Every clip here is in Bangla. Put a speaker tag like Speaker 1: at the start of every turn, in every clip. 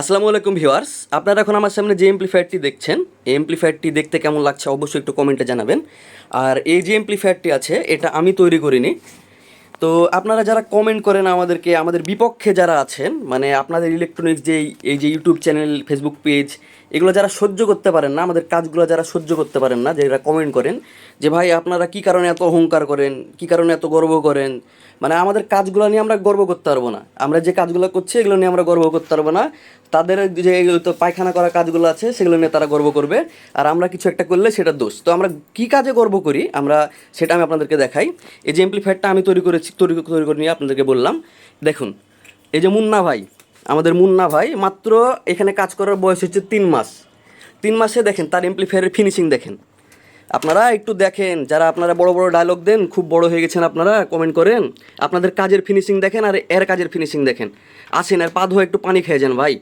Speaker 1: আসসালামু আলাইকুম ভিউয়ার্স। আপনারা এখন আমার সামনে যে এমপ্লিফায়ারটি দেখছেন, এই এমপ্লিফায়ারটি দেখতে কেমন লাগছে অবশ্যই একটু কমেন্টে জানাবেন। আর এই যে এমপ্লিফায়ারটি আছে, এটা আমি তৈরি করিনি। তো আপনারা যারা কমেন্ট করেন আমাদেরকে, আমাদের বিপক্ষে যারা আছেন মানে আপনাদের ইলেকট্রনিক্স যে এই যে ইউটিউব চ্যানেল ফেসবুক পেজ এগুলো যারা সহ্য করতে পারেন না, আমাদের কাজগুলো যারা সহ্য করতে পারেন না যারা কমেন্ট করেন যে, ভাই, আপনারা কী কারণে এত অহংকার করেন? কী কারণে এত গর্ব করেন? মানে আমাদের কাজগুলো নিয়ে আমরা গর্ব করতে পারব না। আমরা যে কাজগুলো করছি, এগুলো নিয়ে আমরা গর্ব করতে পারব না। তাদের যে তো পায়খানা করা কাজগুলো আছে, সেগুলো নিয়ে তারা গর্ব করবে। আর আমরা কিছু একটা করলে সেটা দোষ। তো আমরা কী কাজে গর্ব করি? আমরা সেটা আমি আপনাদেরকে দেখাই। এই যে এমপ্লিফায়ারটা আমি তৈরি করেছি, তৈরি তৈরি করে নিয়ে আপনাদেরকে বললাম। দেখুন, এই যে মুন্না ভাই আমাদের মুন্না ভাই, মাত্র এখানে কাজ করার বয়স হচ্ছে তিন মাস। তিন মাসে দেখেন, তার এমপ্লিফায়ারের ফিনিশিং দেখেন। আপনারা একটু দেখেন, যারা আপনারা বড় বড় ডায়লগ দেন, খুব বড় হয়ে গেছেন আপনারা কমেন্ট করেন। আপনাদের কাজের ফিনিশিং দেখেন আর এর কাজের ফিনিশিং দেখেন। আসেন আর পা ধোয়া একটু পানি খেয়ে যান ভাই।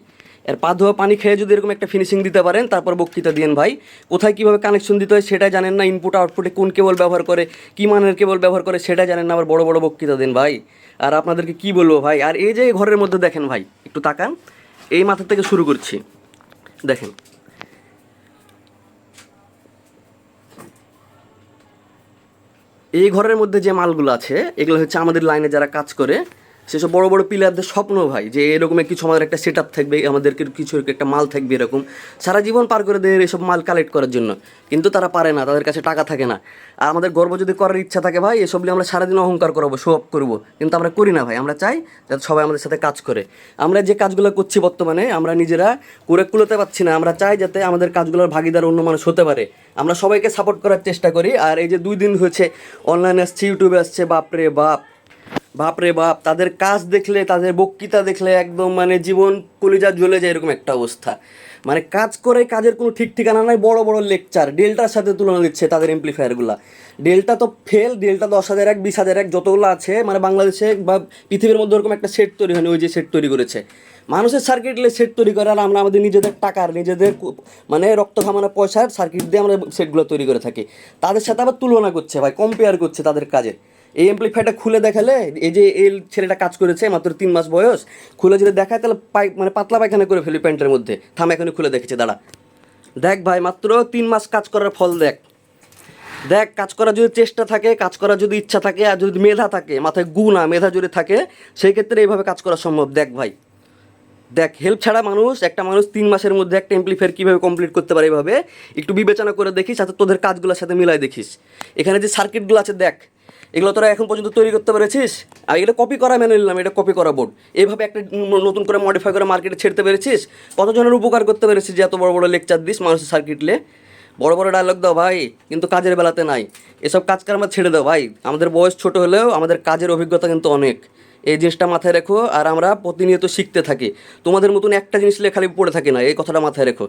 Speaker 1: এর পা ধোয়া পানি খেয়ে যদি এরকম একটা ফিনিশিং দিতে পারেন, তারপর বক্তৃতা দিন ভাই। কোথায় কীভাবে কানেকশন দিতে হয় সেটা জানেন না ইনপুট আউটপুটে কোন কেবল ব্যবহার করে, কী মানের কেবল ব্যবহার করে সেটা জানেন না, আবার বড় বড় বক্তৃতা দিন ভাই। আর আপনাদেরকে কি বলব ভাই, আর এই যে ঘরের মধ্যে দেখেন ভাই, একটু তাকান, এই মাথা থেকে শুরু করছি। দেখেন। এই ঘরের মধ্যে যে মালগুলো আছে, এগুলো হচ্ছে আমাদের লাইনে যারা কাজ করে সেসব বড় বড় পিলারদের স্বপ্ন ভাই, যে এরকম কিছু আমাদের একটা সেট আপ থাকবে, আমাদেরকে কিছু একটা মাল থাকবে এরকম। সারা জীবন পার করে দেয় এসব মাল কালেক্ট করার জন্য। কিন্তু তারা পারে না, তাদের কাছে টাকা থাকে না। আর আমাদের গর্ব যদি করার ইচ্ছা থাকে ভাই, এসব নিয়ে আমরা সারাদিন অহংকার করব শো অফ করব। কিন্তু আমরা করি না ভাই, আমরা চাই যাতে সবাই আমাদের সাথে কাজ করে। আমরা যে কাজগুলো করছি বর্তমানে, আমরা নিজেরা করে কুলোতে পারছি না। আমরা চাই যাতে আমাদের কাজগুলোর ভাগিদার অন্য মানুষ হতে পারে। আমরা সবাইকে সাপোর্ট করার চেষ্টা করি। আর এই যে দুই দিন হয়েছে অনলাইনে আসছে ইউটিউবে আসছে, বাপরে বাপ। বাপরে বাপ, তাদের কাজ দেখলে, তাদের বক্তৃতা দেখলে একদম মানে জীবন কলিজা জ্বলে যায় এরকম একটা অবস্থা। মানে কাজ করে কাজের কোনো ঠিক ঠিকানা নাই, বড় বড় লেকচার ডেল্টার সাথে তুলনা দিচ্ছে তাদের এমপ্লিফায়ারগুলা ডেল্টা তো ফেল ডেল্টা দশ হাজার এক, বিশ হাজার এক যতগুলো আছে মানে বাংলাদেশে বা পৃথিবীর মধ্যে ওরকম একটা সেট তৈরি হয়নি, ওই যে সেট তৈরি করেছে। মানুষের সার্কিট সার্কিটলে সেট তৈরি করে আর আমরা আমাদের নিজেদের টাকার, নিজেদের মানে রক্ত ঘামানো পয়সার সার্কিট দিয়ে আমরা সেটগুলো তৈরি করে থাকি। তাদের সাথে আবার তুলনা করছে ভাই কম্পেয়ার করছে তাদের কাজে এই এমপ্লিফাইটা খুলে দেখালে, এই যে এই ছেলেটা কাজ করেছে মাত্র তিন মাস বয়স, খুলে যদি দেখায় তাহলে পাই মানে পাতলা পায়খানা করে ফেলি প্যান্টের মধ্যে। থাম, এখনই খুলে দেখেছে, দাঁড়া। দেখ ভাই, মাত্র তিন মাস কাজ করার ফল দেখ। দেখ, কাজ করার যদি চেষ্টা থাকে, কাজ করার যদি ইচ্ছা থাকে, আর যদি মেধা থাকে, মাথায় গুণা মেধা যদি থাকে, সেই ক্ষেত্রে এইভাবে কাজ করা সম্ভব। দেখ ভাই। দেখ হেল্প ছাড়া মানুষ, একটা মানুষ তিন মাসের মধ্যে একটা এমপ্লিফায়ার কীভাবে কমপ্লিট করতে পারে এইভাবে, একটু বিবেচনা করে দেখিস সাথে তোদের কাজগুলোর সাথে মিলাই দেখিস। এখানে যে সার্কিটগুলো আছে, দেখ। এগুলো তোরা এখন পর্যন্ত তৈরি করতে পেরেছিস? আর এটা কপি করা মেনে নিলাম এটা কপি করা বোর্ড এইভাবে একটা নতুন করে মডিফাই করে মার্কেটে ছেড়তে পেরেছিস? কতজনের উপকার করতে পেরেছিস যে এত বড় বড় লেকচার দিস মানুষের সার্কিটলে বড় বড় ডায়লগ দাও ভাই, কিন্তু কাজের বেলাতে নাই। এসব কাজ কারবার ছেড়ে দাও ভাই। আমাদের বয়স ছোট হলেও আমাদের কাজের অভিজ্ঞতা কিন্তু অনেক। এই জিনিসটা মাথায় রেখো, আর আমরা প্রতিনিয়ত শিখতে থাকি। তোমাদের মতন একটা জিনিস খালি পড়ে থাকি না, এই কথাটা মাথায় রেখো।